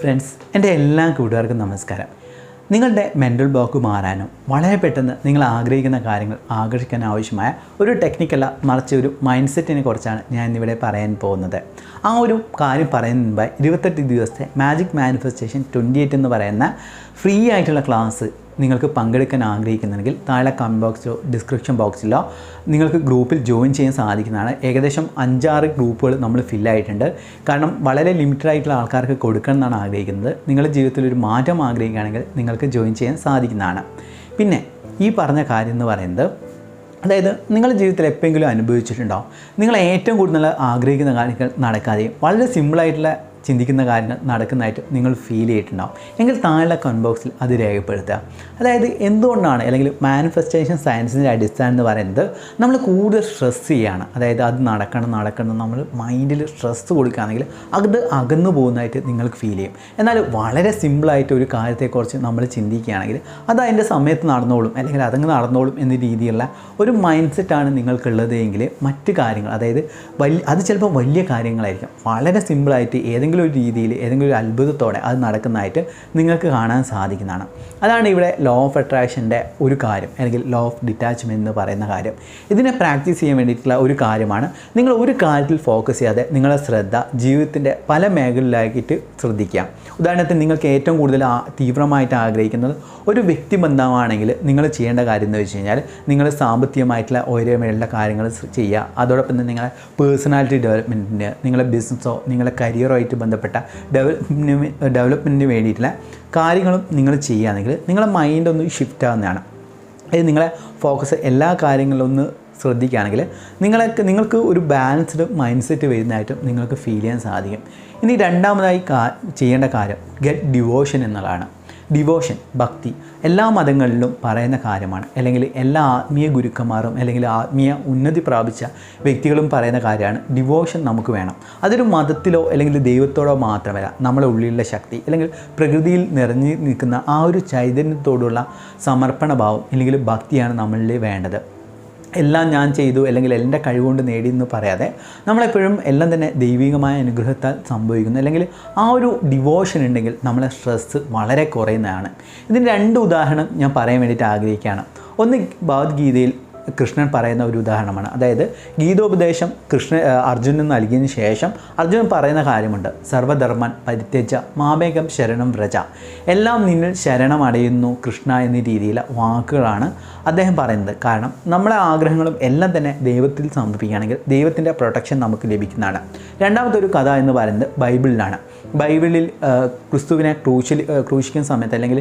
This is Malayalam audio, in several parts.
ഫ്രണ്ട്സ് എന്റെ എല്ലാ കൂട്ടുകാർക്കും നമസ്കാരം. നിങ്ങളുടെ മെന്റൽ ബ്ലോക്ക് മാറാനും വളരെ പെട്ടെന്ന് നിങ്ങൾ ആഗ്രഹിക്കുന്ന കാര്യങ്ങൾ ആകർഷിക്കാൻ ആവശ്യമായ ഒരു ടെക്നിക്കല്ല മറിച്ച് ഒരു മൈൻഡ് സെറ്റിനെ കുറിച്ചാണ് ഞാൻ ഇന്നിവിടെ പറയാൻ പോകുന്നത്. ആ ഒരു കാര്യം പറയുന്ന മുമ്പ് ഇരുപത്തെട്ട് ദിവസത്തെ മാജിക് മാനിഫെസ്റ്റേഷൻ ട്വന്റി എയ്റ്റ് എന്ന് പറയുന്ന ഫ്രീ ആയിട്ടുള്ള ക്ലാസ് നിങ്ങൾക്ക് പങ്കെടുക്കാൻ ആഗ്രഹിക്കുന്നുണ്ടെങ്കിൽ താഴെ കമന്റ് ബോക്സിലോ ഡിസ്ക്രിപ്ഷൻ ബോക്സിലോ നിങ്ങൾക്ക് ഗ്രൂപ്പിൽ ജോയിൻ ചെയ്യാൻ സാധിക്കുന്നതാണ്. ഏകദേശം അഞ്ചാറ് ഗ്രൂപ്പുകൾ നമ്മൾ ഫില്ലായിട്ടുണ്ട് കാരണം വളരെ ലിമിറ്റഡ് ആയിട്ടുള്ള ആൾക്കാർക്ക് കൊടുക്കണം എന്നാണ് ആഗ്രഹിക്കുന്നത്. നിങ്ങളുടെ ജീവിതത്തിൽ ഒരു മാറ്റം ആഗ്രഹിക്കുകയാണെങ്കിൽ നിങ്ങൾക്ക് ജോയിൻ ചെയ്യാൻ സാധിക്കുന്നതാണ്. പിന്നെ ഈ പറഞ്ഞ കാര്യം എന്ന് പറയുന്നത് അതായത് നിങ്ങളുടെ ജീവിതത്തിൽ എപ്പോഴെങ്കിലും അനുഭവിച്ചിട്ടുണ്ടോ? നിങ്ങൾ ഏറ്റവും കൂടുതൽ ആഗ്രഹിക്കുന്ന കാര്യങ്ങൾ നടക്കാതെയും വളരെ സിമ്പിളായിട്ടുള്ള ചിന്തിക്കുന്ന കാര്യങ്ങൾ നടക്കുന്നതായിട്ട് നിങ്ങൾ ഫീൽ ചെയ്തിട്ടുണ്ടാവും. എങ്കിൽ താഴെ കമന്റ് ബോക്സിൽ അത് രേഖപ്പെടുത്തുക. അതായത് എന്തുകൊണ്ടാണ് അല്ലെങ്കിൽ മാനിഫെസ്റ്റേഷൻ സയൻസിന്റെ അടിസ്ഥാനം എന്ന് പറയുന്നത് നമ്മൾ കൂടുതൽ സ്ട്രെസ് ചെയ്യുകയാണ് അതായത് അത് നടക്കണം നടക്കണം നമ്മൾ മൈൻഡിൽ സ്ട്രെസ് കൊടുക്കുകയാണെങ്കിൽ അത് അകന്നു പോകുന്നതായിട്ട് നിങ്ങൾക്ക് ഫീൽ ചെയ്യും. എന്നാൽ വളരെ സിമ്പിളായിട്ട് ഒരു കാര്യത്തെക്കുറിച്ച് നമ്മൾ ചിന്തിക്കുകയാണെങ്കിൽ അത് അതിന്റെ സമയത്ത് നടന്നോളും അല്ലെങ്കിൽ അതങ്ങ് നടന്നോളും എന്ന രീതിയിലുള്ള ഒരു മൈൻഡ് സെറ്റാണ് നിങ്ങൾക്കുള്ളത് എങ്കിൽ മറ്റ് കാര്യങ്ങൾ അതായത് വലിയ അത് ചിലപ്പോൾ വലിയ കാര്യങ്ങളായിരിക്കും. വളരെ സിമ്പിളായിട്ട് ഏതെങ്കിലും ഒരു രീതിയിൽ ഏതെങ്കിലും ഒരു അത്ഭുതത്തോടെ അത് നടക്കുന്നതായിട്ട് നിങ്ങൾക്ക് കാണാൻ സാധിക്കുന്നതാണ്. അതാണ് ഇവിടെ ലോ ഓഫ് അട്രാക്ഷന്റെ ഒരു കാര്യം അല്ലെങ്കിൽ ലോ ഓഫ് ഡിറ്റാച്ച്മെന്റ് എന്ന് പറയുന്ന കാര്യം. ഇതിനെ പ്രാക്ടീസ് ചെയ്യാൻ വേണ്ടിയിട്ടുള്ള ഒരു കാര്യമാണ്. നിങ്ങൾ ഒരു കാര്യത്തിൽ ഫോക്കസ് ചെയ്യാതെ നിങ്ങളുടെ ശ്രദ്ധ ജീവിതത്തിന്റെ പല മേഖലയിലാക്കിയിട്ട് ശ്രദ്ധിക്കുക. ഉദാഹരണത്തിന് നിങ്ങൾക്ക് ഏറ്റവും കൂടുതൽ തീവ്രമായിട്ട് ആഗ്രഹിക്കുന്നത് ഒരു വ്യക്തിബന്ധമാണെങ്കിൽ നിങ്ങൾ ചെയ്യേണ്ട കാര്യം എന്ന് വെച്ച് കഴിഞ്ഞാൽ നിങ്ങൾ സാമ്പത്തികമായിട്ടുള്ള ഓരോ മേളിലെ കാര്യങ്ങൾ ചെയ്യുക. അതോടൊപ്പം തന്നെ നിങ്ങളുടെ പേഴ്സണാലിറ്റി ഡെവലപ്മെന്റിന് നിങ്ങളുടെ ബിസിനസ്സോ നിങ്ങളുടെ കരിയറോ കരിയറുമായിട്ട് ബന്ധപ്പെട്ട ഡെവലപ്മെന്റിന് ഡെവലപ്മെന്റിന് വേണ്ടിയിട്ടുള്ള കാര്യങ്ങളും നിങ്ങൾ ചെയ്യുകയാണെങ്കിൽ നിങ്ങളുടെ മൈൻഡ് ഒന്ന് ഷിഫ്റ്റ് ആവുന്നതാണ്. അതായത് നിങ്ങളെ ഫോക്കസ് എല്ലാ കാര്യങ്ങളിലും ഒന്ന് ശ്രദ്ധിക്കുകയാണെങ്കിൽ നിങ്ങളെ നിങ്ങൾക്ക് ഒരു ബാലൻസ്ഡ് മൈൻഡ് സെറ്റ് വരുന്നതായിട്ടും നിങ്ങൾക്ക് ഫീൽ ചെയ്യാൻ സാധിക്കും. ഇനി രണ്ടാമതായി ചെയ്യേണ്ട കാര്യം ഗെറ്റ് ഡിവോഷൻ എന്നുള്ളതാണ്. ഡിവോഷൻ ഭക്തി എല്ലാ മതങ്ങളിലും പറയുന്ന കാര്യമാണ്. അല്ലെങ്കിൽ എല്ലാ ആത്മീയ ഗുരുക്കന്മാരും അല്ലെങ്കിൽ ആത്മീയ ഉന്നതി പ്രാപിച്ച വ്യക്തികളും പറയുന്ന കാര്യമാണ് ഡിവോഷൻ നമുക്ക് വേണം. അതൊരു മതത്തിലോ അല്ലെങ്കിൽ ദൈവത്തോടോ മാത്രമല്ല നമ്മുടെ ഉള്ളിലുള്ള ശക്തി അല്ലെങ്കിൽ പ്രകൃതിയിൽ നിറഞ്ഞു നിൽക്കുന്ന ആ ഒരു ചൈതന്യത്തോടുള്ള സമർപ്പണ ഭാവം അല്ലെങ്കിൽ ഭക്തിയാണ് നമ്മളിൽ വേണ്ടത്. എല്ലാം ഞാൻ ചെയ്തു അല്ലെങ്കിൽ എന്റെ കഴിവുകൊണ്ട് നേടി എന്ന് പറയാതെ നമ്മളെപ്പോഴും എല്ലാം തന്നെ ദൈവികമായ അനുഗ്രഹത്താൽ സംഭവിക്കുന്നു. അല്ലെങ്കിൽ ആ ഒരു ഡിവോഷൻ ഉണ്ടെങ്കിൽ നമ്മളെ സ്ട്രെസ്സ് വളരെ കുറയുന്നതാണ്. ഇതിന് രണ്ട് ഉദാഹരണം ഞാൻ പറയാൻ വേണ്ടിയിട്ട് ആഗ്രഹിക്കുകയാണ്. ഒന്ന് ഭഗവത്ഗീതയിൽ കൃഷ്ണൻ പറയുന്ന ഒരു ഉദാഹരണമാണ്. അതായത് ഗീതോപദേശം കൃഷ്ണൻ അർജുനന് നൽകിയതിന് ശേഷം അർജുനൻ പറയുന്ന കാര്യമുണ്ട്. സർവധർമ്മൻ പരിത്യജ മാമേകം ശരണം വ്രജ. എല്ലാം നിന്നിൽ ശരണമടയുന്നു കൃഷ്ണ എന്ന രീതിയിലെ വാക്കുകളാണ് അദ്ദേഹം പറയുന്നത്. കാരണം നമ്മളെ ആഗ്രഹങ്ങളും എല്ലാം തന്നെ ദൈവത്തിൽ സമർപ്പിക്കുകയാണെങ്കിൽ ദൈവത്തിന്റെ പ്രൊട്ടക്ഷൻ നമുക്ക് ലഭിക്കുന്നതാണ്. രണ്ടാമത്തെ ഒരു കഥ എന്ന് പറയുന്നത് ബൈബിളിലാണ്. ബൈബിളിൽ ക്രിസ്തുവിനെ ക്രൂശിൽ ക്രൂശിക്കുന്ന സമയത്ത് അല്ലെങ്കിൽ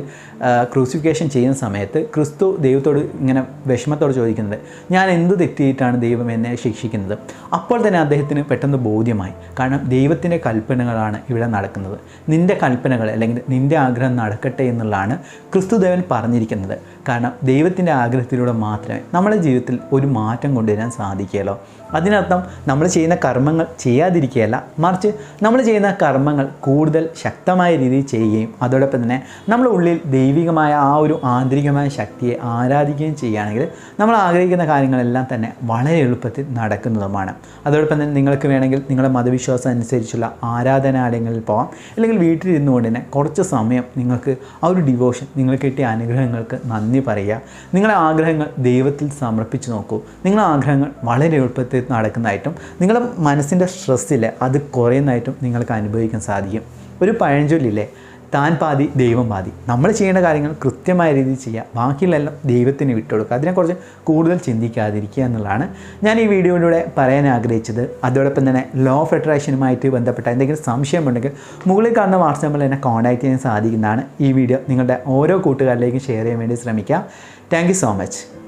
ക്രൂസിഫിക്കേഷൻ ചെയ്യുന്ന സമയത്ത് ക്രിസ്തു ദൈവത്തോട് ഇങ്ങനെ വിഷമത്തോട് ചോദിക്കുന്നത് ഞാൻ എന്ത് തെറ്റിയിട്ടാണ് ദൈവം എന്നെ ശിക്ഷിക്കുന്നത്? അപ്പോൾ തന്നെ അദ്ദേഹത്തിന് പെട്ടെന്ന് ബോധ്യമായി കാരണം ദൈവത്തിന്റെ കൽപ്പനകളാണ് ഇവിടെ നടക്കുന്നത്. നിന്റെ കൽപ്പനകൾ അല്ലെങ്കിൽ നിന്റെ ആഗ്രഹം നടക്കട്ടെ എന്നുള്ളതാണ് ക്രിസ്തുദേവൻ പറഞ്ഞിരിക്കുന്നത്. കാരണം ദൈവത്തിന്റെ ആഗ്രഹത്തിലൂടെ മാത്രമേ നമ്മുടെ ജീവിതത്തിൽ ഒരു മാറ്റം കൊണ്ടുവരാൻ സാധിക്കുകയുള്ളൂ. അതിനർത്ഥം നമ്മൾ ചെയ്യുന്ന കർമ്മങ്ങൾ ചെയ്യാതിരിക്കുകയല്ല മറിച്ച് നമ്മൾ ചെയ്യുന്ന കർമ്മങ്ങൾ കൂടുതൽ ശക്തമായ രീതിയിൽ ചെയ്യുകയും അതോടൊപ്പം തന്നെ നമ്മുടെ ഉള്ളിൽ ദൈവികമായ ആ ഒരു ആന്തരികമായ ശക്തിയെ ആരാധിക്കുകയും ചെയ്യുകയാണെങ്കിൽ നമ്മൾ ആഗ്രഹിക്കുന്ന കാര്യങ്ങളെല്ലാം തന്നെ വളരെ എളുപ്പത്തിൽ നടക്കുന്നതുമാണ്. അതോടൊപ്പം തന്നെ നിങ്ങൾക്ക് വേണമെങ്കിൽ നിങ്ങളുടെ മതവിശ്വാസം അനുസരിച്ചുള്ള ആരാധനാലയങ്ങളിൽ പോകാം അല്ലെങ്കിൽ വീട്ടിലിരുന്നു കൊണ്ട് തന്നെ കുറച്ച് സമയം നിങ്ങൾക്ക് ആ ഒരു ഡിവോഷൻ നിങ്ങൾ കിട്ടിയ അനുഗ്രഹങ്ങൾക്ക് നന്ദി പറയുക. നിങ്ങളുടെ ആഗ്രഹങ്ങൾ ദൈവത്തിൽ സമർപ്പിച്ച് നോക്കൂ. നിങ്ങളുടെ ആഗ്രഹങ്ങൾ വളരെ എളുപ്പത്തിൽ നടക്കുന്നതായിട്ടും നിങ്ങളുടെ മനസ്സിന്റെ സ്ട്രെസ്സിൽ അത് കുറയുന്നതായിട്ടും നിങ്ങൾക്ക് അനുഭവിക്കാൻ സാധിക്കും. ഒരു പഴഞ്ചൊല്ലില്ലേ? താൻ പാതി ദൈവം പാതി. നമ്മൾ ചെയ്യേണ്ട കാര്യങ്ങൾ കൃത്യമായ രീതിയിൽ ചെയ്യുക ബാക്കിയുള്ളതെല്ലാം ദൈവത്തിന് വിട്ടുകൊടുക്കുക. അതിനെക്കുറിച്ച് കൂടുതൽ ചിന്തിക്കാതിരിക്കുക എന്നുള്ളതാണ് ഞാൻ ഈ വീഡിയോയിലൂടെ പറയാൻ ആഗ്രഹിച്ചത്. അതോടൊപ്പം തന്നെ ലോ ഓഫ് അട്രാക്ഷനുമായിട്ട് ബന്ധപ്പെട്ട എന്തെങ്കിലും സംശയമുണ്ടെങ്കിൽ മുകളിൽ കാണുന്ന വാട്സാപ്പ് നമ്പറിൽ എന്നെ കോൺടാക്ട് ചെയ്യാൻ സാധിക്കുന്നതാണ് ഈ വീഡിയോ. നിങ്ങളുടെ ഓരോ കൂട്ടുകാരിലേക്കും ഷെയർ ചെയ്യാൻ വേണ്ടി ശ്രമിക്കുക താങ്ക് സോ മച്ച്